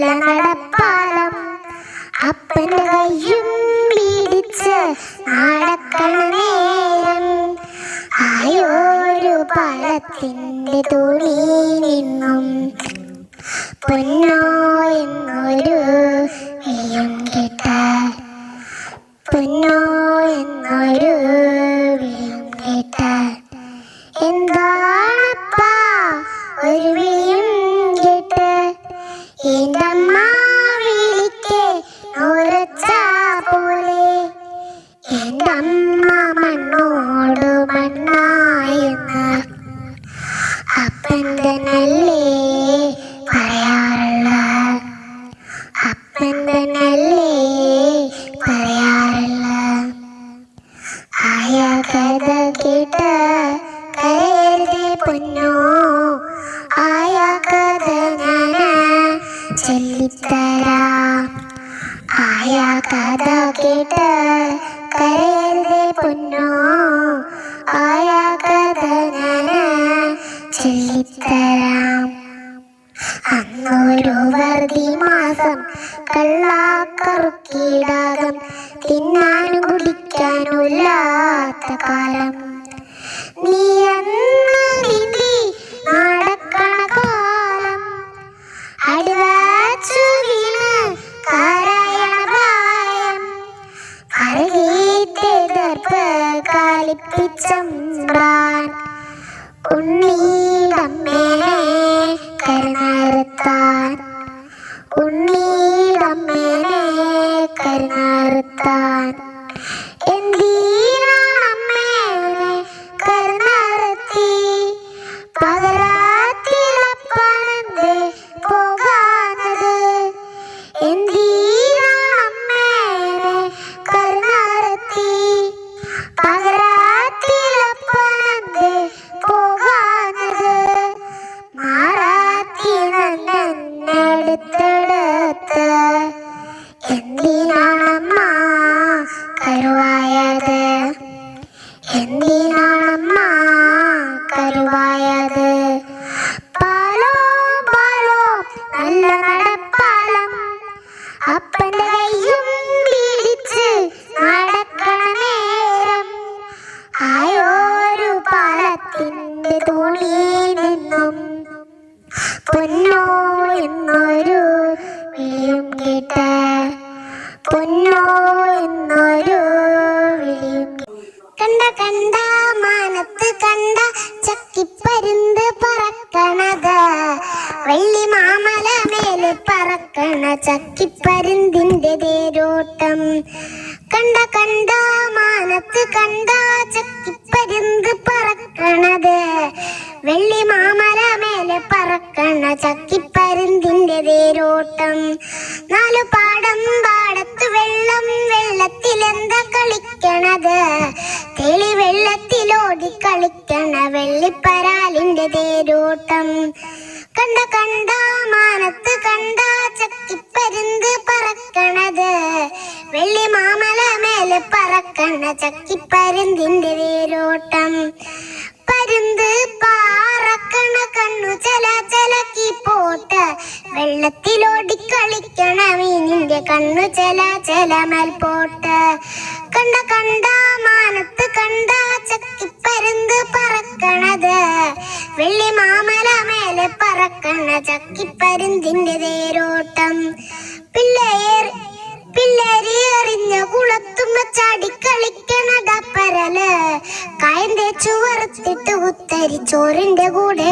നല്ല നടപ്പാലം. അപ്പന്റെ കയ്യും പിടിച്ച് നടക്കണ നേരം ആയോരു പാലത്തിന്റെ തുണി നിന്നും പൊന്നോ എന്നൊരു വിളിയും കേട്ട പൊന്നോ എന്നൊരു in the ആയ കഥ കേട്ട് കരയരുതേ പൊന്നോ? ആയ കഥ ഞാൻ ചൊല്ലിത്തരാം. അന്നൊരു വർദ്ധി മാസം കള്ളാക്കറുക്കീടാകം. തിന്നാനും കുടിക്കാനും ഇല്ലാത്ത കാലം. നീ അന്ന് കാലിപ്പിച്ചമ്പ്രാൻ ഉണ്ണീടമ്മേനെ കരുണറുത്താൻ ഉണ്ണീടമ്മേനെ കരുണറുത്താൻ എന്തിനാണമ്മേനെ കരുവായത്. എന്തിനാണമ്മ കരുവായത്? പാലോ പാലോ നല്ല നടപ്പാലം. അപ്പന്റെ കയ്യും കണ്ട മാനത്ത് കണ്ട ചക്കിപ്പരുന്ത് പറക്കണത്. വെള്ളി മാമല മേലെ പറക്കണ ചക്കിപ്പരുന്തിന്റെ തേരോട്ടം. കണ്ട കണ്ട മാനത്ത് കണ്ട ചക്കിപ്പരുന്ത് നാലു പാടം പാടത്ത് വെള്ളം വെള്ളത്തിലെന്താ കളിക്കണത്? തെളി വെള്ളത്തിലോടി കളിക്കണ വെള്ളിപ്പരാലിന്റെ തേരോട്ടം. കണ്ട കണ്ട മാനത്ത് കണ്ട ചക്കിപ്പരുന്ത് പറക്കണത്. വെള്ളി മാമല മേലെ പറക്കണ ചക്കിപ്പരുന്തിന്റെ തേരോട്ടം. കണ്ണു ചെല ചെല മൽപോട്ട് കണ്ട കണ്ട മാനത്ത് കണ്ട ചക്കിപ്പരുന്ത് പറക്കണത്. വെള്ളി മാമല മേലെ പറക്കണ ചക്കിപ്പരുന്തിന്റെ തേരോട്ടം. പിള്ളേർ പിള്ളേരി എറിഞ്ഞ കുളത്തുമ്മ ചാടി കളിക്കണ ഡപ്പരൽ കായന്റെ ചുവർത്തിട്ട് ഉത്തരി ചോറിന്റെ കൂടെ